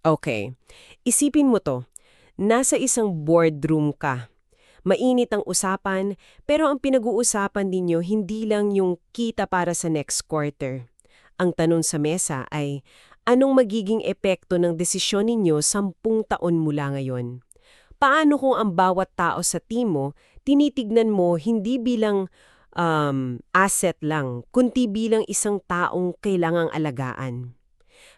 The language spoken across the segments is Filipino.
Okay. Isipin mo to. Nasa isang boardroom ka. Mainit ang usapan, pero ang pinag-uusapan ninyo hindi lang yung kita para sa next quarter. Ang tanong sa mesa ay, anong magiging epekto ng desisyon ninyo sampung taon mula ngayon? Paano kung ang bawat tao sa team mo, tinitignan mo hindi bilang um, asset lang, kundi bilang isang taong kailangang alagaan?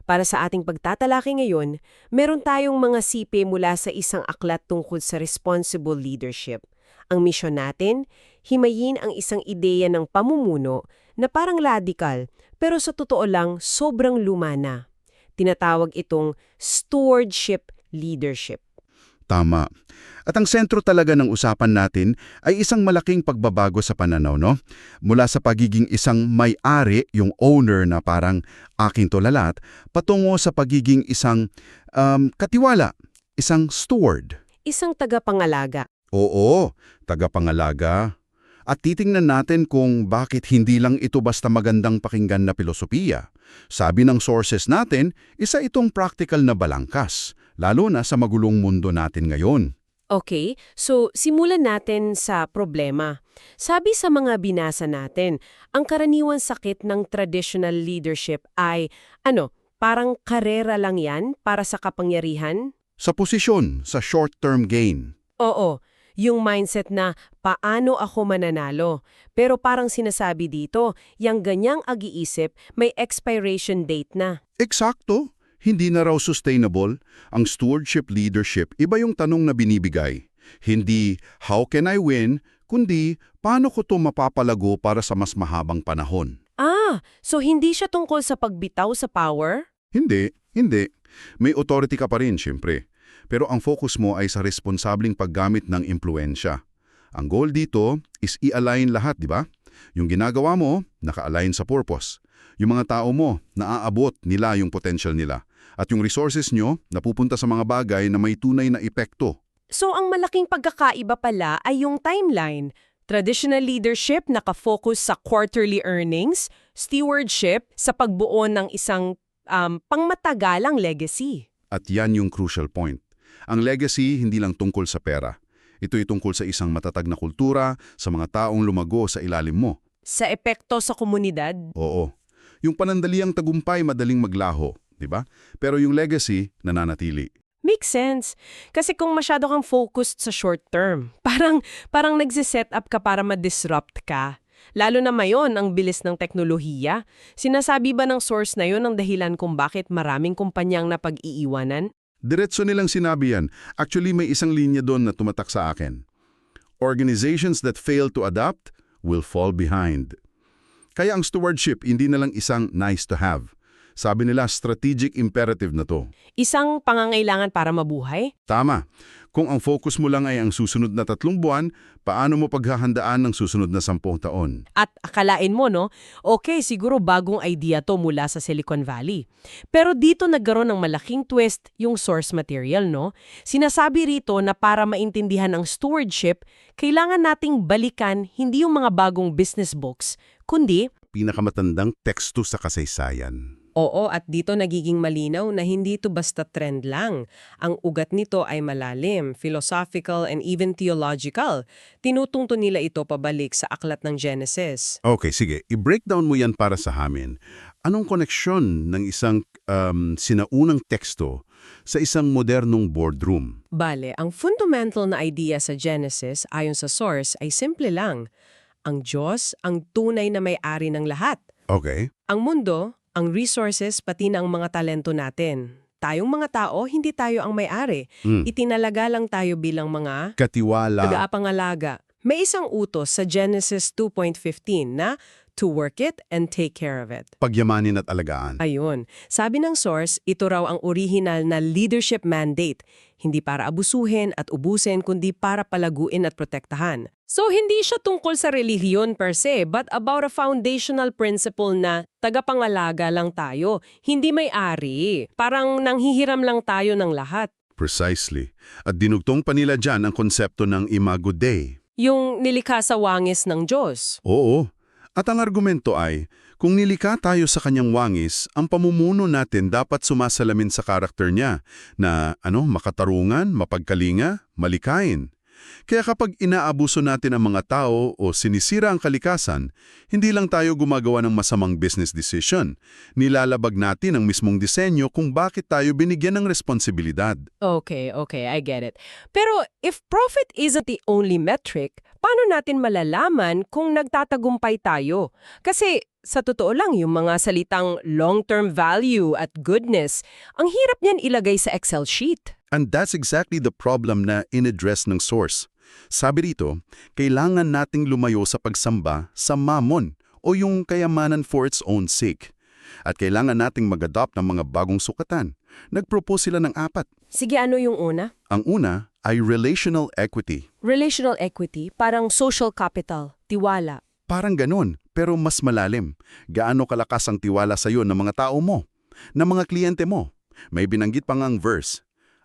Para sa ating pagtatalaki ngayon, meron tayong mga sipe mula sa isang aklat tungkol sa responsible leadership. Ang misyon natin, himayin ang isang ideya ng pamumuno na parang radical pero sa totoo lang sobrang luma na. Tinatawag itong stewardship leadership. Tama. At ang sentro talaga ng usapan natin ay isang malaking pagbabago sa pananaw, no? Mula sa pagiging isang may-ari, yung owner na parang aking to lalat, patungo sa pagiging isang um, katiwala, isang steward. Isang tagapangalaga. Oo, tagapangalaga. At titingnan natin kung bakit hindi lang ito basta magandang pakinggan na filosofiya. Sabi ng sources natin, isa itong practical na balangkas, lalo na sa magulong mundo natin ngayon. Okay, so simulan natin sa problema. Sabi sa mga binasa natin, ang karaniwang sakit ng traditional leadership ay, ano, parang karera lang yan para sa kapangyarihan? Sa posisyon, sa short-term gain. Oo, yung mindset na paano ako mananalo. Pero parang sinasabi dito, yung ganyang ag-iisip may expiration date na. Eksakto. Hindi na raw sustainable. Ang stewardship leadership, iba yung tanong na binibigay. Hindi, how can I win? Kundi, paano ko to mapapalago para sa mas mahabang panahon? Ah, so hindi siya tungkol sa pagbitaw sa power? Hindi, hindi. May authority ka pa rin, siyempre. Pero ang focus mo ay sa responsabling paggamit ng impluensya. Ang goal dito is i-align lahat, di ba? Yung ginagawa mo, naka-align sa purpose. Yung mga tao mo, naaabot nila yung potential nila. At yung resources nyo, napupunta sa mga bagay na may tunay na epekto. So ang malaking pagkakaiba pala ay yung timeline. Traditional leadership nakafocus sa quarterly earnings, stewardship sa pagbuo ng isang um, pangmatagalang legacy. At yan yung crucial point. Ang legacy hindi lang tungkol sa pera. Ito'y tungkol sa isang matatag na kultura, sa mga taong lumago sa ilalim mo. Sa epekto sa komunidad, Oo. Yung panandaliang tagumpay madaling maglaho, di ba? Pero yung legacy nananatili. Makes sense. Kasi kung masyado kang focused sa short term, parang, parang nagsiset up ka para ma-disrupt ka. Lalo na mayon ang bilis ng teknolohiya. Sinasabi ba ng source na yon ang dahilan kung bakit maraming kumpanyang napag-iiwanan? Diretso nilang sinabi yan. Actually, may isang linya doon na tumatak sa akin. Organizations that fail to adapt will fall behind. Kaya ang stewardship hindi na lang isang nice to have. Sabi nila, strategic imperative na to. Isang pangangailangan para mabuhay? Tama. Kung ang focus mo lang ay ang susunod na tatlong buwan, paano mo paghahandaan ng susunod na sampung taon? At akalain mo, no? Okay, siguro bagong idea to mula sa Silicon Valley. Pero dito nagkaroon ng malaking twist yung source material, no? Sinasabi rito na para maintindihan ang stewardship, kailangan nating balikan hindi yung mga bagong business books, kundi Pinakamatandang teksto sa kasaysayan. Oo, at dito nagiging malinaw na hindi ito basta trend lang. Ang ugat nito ay malalim, philosophical, and even theological. Tinutungto nila ito pabalik sa aklat ng Genesis. Okay, sige. I-breakdown mo yan para sa amin. Anong koneksyon ng isang um, sinaunang teksto sa isang modernong boardroom? Bale, ang fundamental na idea sa Genesis ayon sa source ay simple lang. Ang Diyos ang tunay na may-ari ng lahat. Okay. Ang mundo, ang resources, pati na ang mga talento natin. Tayong mga tao, hindi tayo ang may-ari. Mm. Itinalaga lang tayo bilang mga Katiwala. Taga-apangalaga. May isang utos sa Genesis 2.15 na to work it and take care of it. Pagyamanin at alagaan. Ayun. Sabi ng source, ito raw ang original na leadership mandate. Hindi para abusuhin at ubusin, kundi para palaguin at protektahan. So, hindi siya tungkol sa relihiyon per se, but about a foundational principle na tagapangalaga lang tayo, hindi may-ari. Parang nanghihiram lang tayo ng lahat. Precisely. At dinugtong pa nila dyan ang konsepto ng imago Dei. Yung nilikha sa wangis ng Diyos. Oo. At ang argumento ay, Kung nilikha tayo sa kanyang wangis, ang pamumuno natin dapat sumasalamin sa karakter niya na ano, makatarungan, mapagkalinga, malikain. Kaya kapag inaabuso natin ang mga tao o sinisira ang kalikasan, hindi lang tayo gumagawa ng masamang business decision. Nilalabag natin ang mismong disenyo kung bakit tayo binigyan ng responsibilidad. Okay, okay, I get it. Pero if profit isn't the only metric, paano natin malalaman kung nagtatagumpay tayo? Kasi sa totoo lang, yung mga salitang long-term value at goodness, ang hirap niyan ilagay sa Excel sheet. And that's exactly the problem na in-address ng source. Sabi rito, kailangan nating lumayo sa pagsamba sa mamon o yung kayamanan for its own sake. At kailangan nating mag-adopt ng mga bagong sukatan. Nag-propose sila ng apat. Sige, ano yung una? Ang una ay relational equity. Relational equity, parang social capital, tiwala. Parang ganun, pero mas malalim. Gaano kalakas ang tiwala sa iyo ng mga tao mo, ng mga kliyente mo. May binanggit pa ngang verse.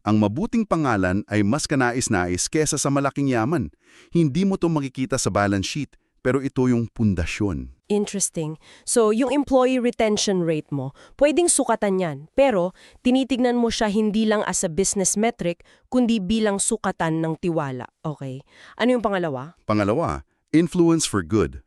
Ang mabuting pangalan ay mas kanais-nais kesa sa malaking yaman. Hindi mo to makikita sa balance sheet, pero ito yung pundasyon. Interesting. So, yung employee retention rate mo, pwedeng sukatan yan. Pero, tinitignan mo siya hindi lang as a business metric, kundi bilang sukatan ng tiwala. Okay. Ano yung pangalawa? Pangalawa, influence for good.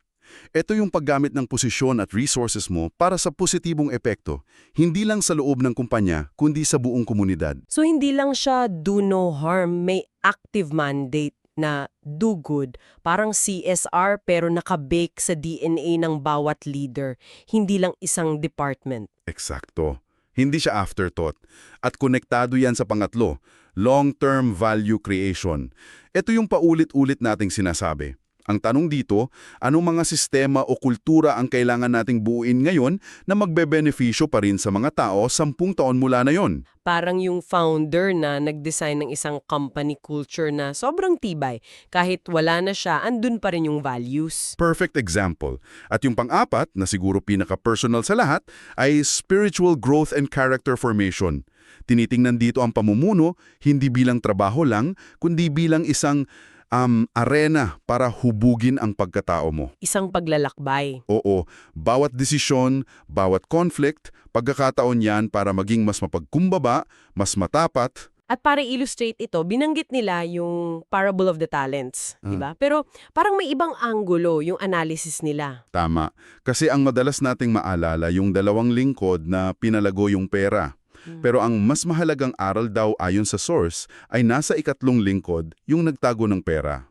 Ito yung paggamit ng posisyon at resources mo para sa positibong epekto, hindi lang sa loob ng kumpanya, kundi sa buong komunidad. So, hindi lang siya do no harm, may active mandate na do good, parang CSR pero nakabake sa DNA ng bawat leader, hindi lang isang department. Eksakto. Hindi siya afterthought. At konektado yan sa pangatlo, long-term value creation. Ito yung paulit-ulit nating sinasabi. Ang tanong dito, anong mga sistema o kultura ang kailangan nating buuin ngayon na magbebenepisyo pa rin sa mga tao sampung taon mula na yon? Parang yung founder na nag-design ng isang company culture na sobrang tibay. Kahit wala na siya, andun pa rin yung values. Perfect example. At yung pang-apat, na siguro pinaka-personal sa lahat, ay spiritual growth and character formation. Tinitingnan dito ang pamumuno, hindi bilang trabaho lang, kundi bilang isang um, arena para hubugin ang pagkatao mo. Isang paglalakbay. Oo, bawat desisyon, bawat conflict, pagkakataon yan para maging mas mapagkumbaba, mas matapat. At para illustrate ito, binanggit nila yung parable of the talents, di ba? Pero parang may ibang anggulo yung analysis nila. Tama. Kasi ang madalas nating maalala yung dalawang lingkod na pinalago yung pera. Pero ang mas mahalagang aral daw ayon sa source ay nasa ikatlong lingkod yung nagtago ng pera.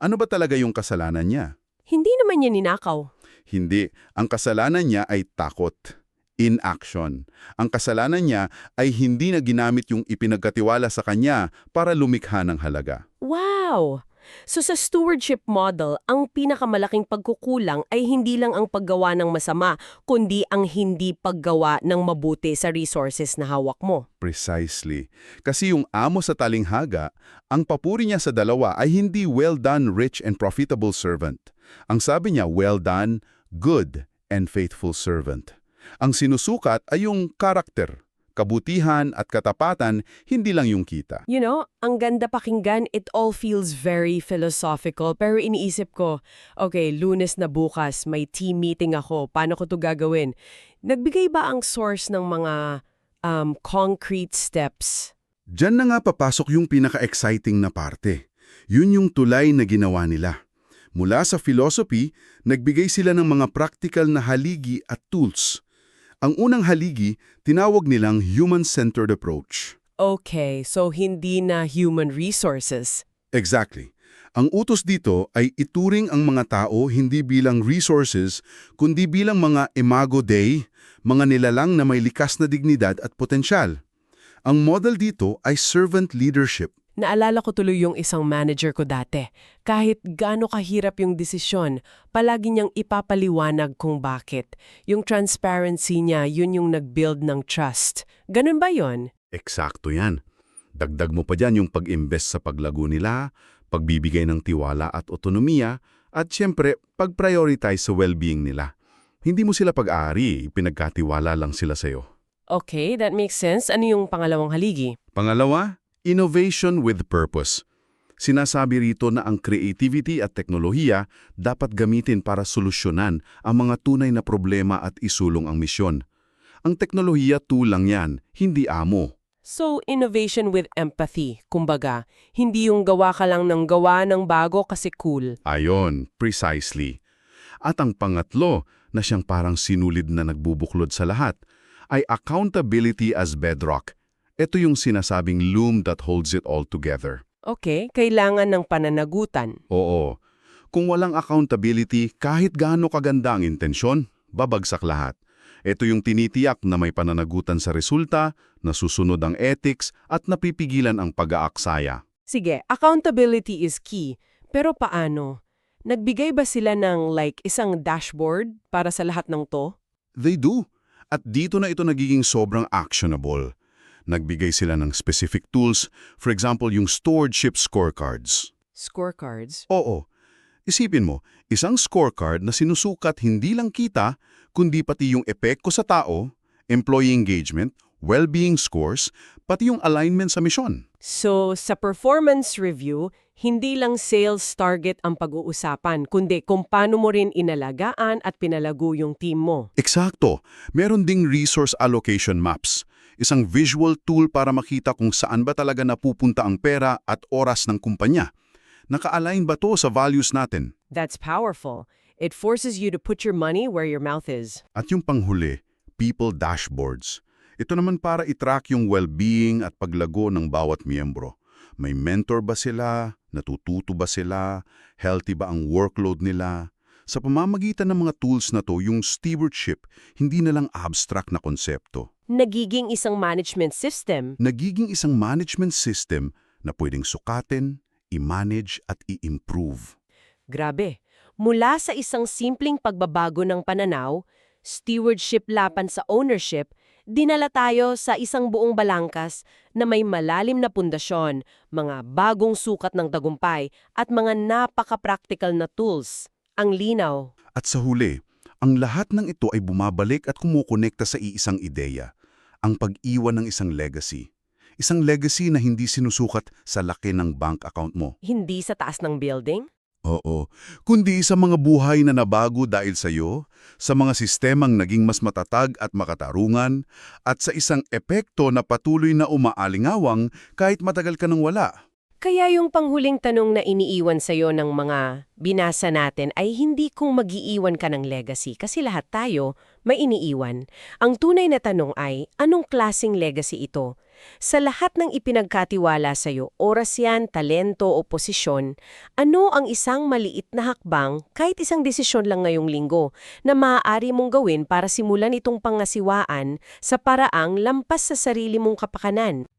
Ano ba talaga yung kasalanan niya? Hindi naman niya ninakaw. Hindi. Ang kasalanan niya ay takot. Inaction. Ang kasalanan niya ay hindi na ginamit yung ipinagkatiwala sa kanya para lumikha ng halaga. Wow! So sa stewardship model, ang pinakamalaking pagkukulang ay hindi lang ang paggawa ng masama, kundi ang hindi paggawa ng mabuti sa resources na hawak mo. Precisely. Kasi yung amo sa talinghaga, ang papuri niya sa dalawa ay hindi well done, rich and profitable servant. Ang sabi niya, well done, good and faithful servant. Ang sinusukat ay yung karakter, kabutihan at katapatan, hindi lang yung kita. You know, ang ganda pakinggan, it all feels very philosophical. Pero iniisip ko, okay, lunes na bukas, may team meeting ako, paano ko to gagawin? Nagbigay ba ang source ng mga um, concrete steps? Diyan na nga papasok yung pinaka-exciting na parte. Yun yung tulay na ginawa nila. Mula sa philosophy, nagbigay sila ng mga practical na haligi at tools. Ang unang haligi, tinawag nilang human-centered approach. Okay, so hindi na human resources. Exactly. Ang utos dito ay ituring ang mga tao hindi bilang resources, kundi bilang mga imago Dei, mga nilalang na may likas na dignidad at potensyal. Ang model dito ay servant leadership. Naalala ko tuloy yung isang manager ko dati. Kahit gaano kahirap yung desisyon, palagi niyang ipapaliwanag kung bakit. Yung transparency niya, yun yung nag-build ng trust. Ganun ba yon? Eksakto yan. Dagdag mo pa dyan yung pag-invest sa paglago nila, pagbibigay ng tiwala at otonomiya, at siyempre, pag-prioritize sa well-being nila. Hindi mo sila pag-aari, pinagkatiwala lang sila sa'yo. Okay, that makes sense. Ano yung pangalawang haligi? Pangalawa, innovation with purpose. Sinasabi rito na ang creativity at teknolohiya dapat gamitin para solusyonan ang mga tunay na problema at isulong ang misyon. Ang teknolohiya tulang yan, hindi amo. So, innovation with empathy, kumbaga, hindi yung gawa ka lang ng gawa ng bago kasi cool. Ayon, precisely. At ang pangatlo, na siyang parang sinulid na nagbubuklod sa lahat, ay accountability as bedrock. Ito yung sinasabing loom that holds it all together. Okay, kailangan ng pananagutan. Oo. Kung walang accountability, kahit gaano kaganda ang intensyon, babagsak lahat. Ito yung tinitiyak na may pananagutan sa resulta, nasusunod ang ethics, at napipigilan ang pag-aaksaya. Sige, accountability is key. Pero paano? Nagbigay ba sila ng like isang dashboard para sa lahat ng to? They do. At dito na ito nagiging sobrang actionable. Nagbigay sila ng specific tools, for example yung stewardship scorecards. Scorecards? Oo. Isipin mo, isang scorecard na sinusukat hindi lang kita, kundi pati yung epekto sa tao, employee engagement, well-being scores, pati yung alignment sa misyon. So, sa performance review, hindi lang sales target ang pag-uusapan, kundi kung paano mo rin inalagaan at pinalago yung team mo. Eksakto. Meron ding resource allocation maps. Isang visual tool para makita kung saan ba talaga napupunta ang pera at oras ng kumpanya. Naka-align ba to sa values natin? That's powerful. It forces you to put your money where your mouth is. At yung panghuli, people dashboards. Ito naman para itrack yung well-being at paglago ng bawat miyembro. May mentor ba sila? Natututo ba sila? Healthy ba ang workload nila? Sa pamamagitan ng mga tools na to, yung stewardship, hindi na lang abstract na konsepto. Nagiging isang management system. Nagiging isang management system na pwedeng sukatin, i-manage at i-improve. Grabe. Mula sa isang simpleng pagbabago ng pananaw, stewardship lapan sa ownership, dinala tayo sa isang buong balangkas na may malalim na pundasyon, mga bagong sukat ng tagumpay at mga napaka-practical na tools. Ang linaw. At sa huli, ang lahat ng ito ay bumabalik at kumukonekta sa iisang ideya, ang pag-iwan ng isang legacy. Isang legacy na hindi sinusukat sa laki ng bank account mo. Hindi sa taas ng building? Oo, kundi sa mga buhay na nabago dahil sa iyo, sa mga sistemang naging mas matatag at makatarungan, at sa isang epekto na patuloy na umaalingawang kahit matagal ka nang wala. Kaya yung panghuling tanong na iniiwan sa'yo ng mga binasa natin ay hindi kung mag-iiwan ka ng legacy kasi lahat tayo may iniiwan. Ang tunay na tanong ay, anong klasing legacy ito? Sa lahat ng ipinagkatiwala sa'yo, oras yan, talento o posisyon, ano ang isang maliit na hakbang, kahit isang desisyon lang ngayong linggo, na maaari mong gawin para simulan itong pangasiwaan sa paraang lampas sa sarili mong kapakanan?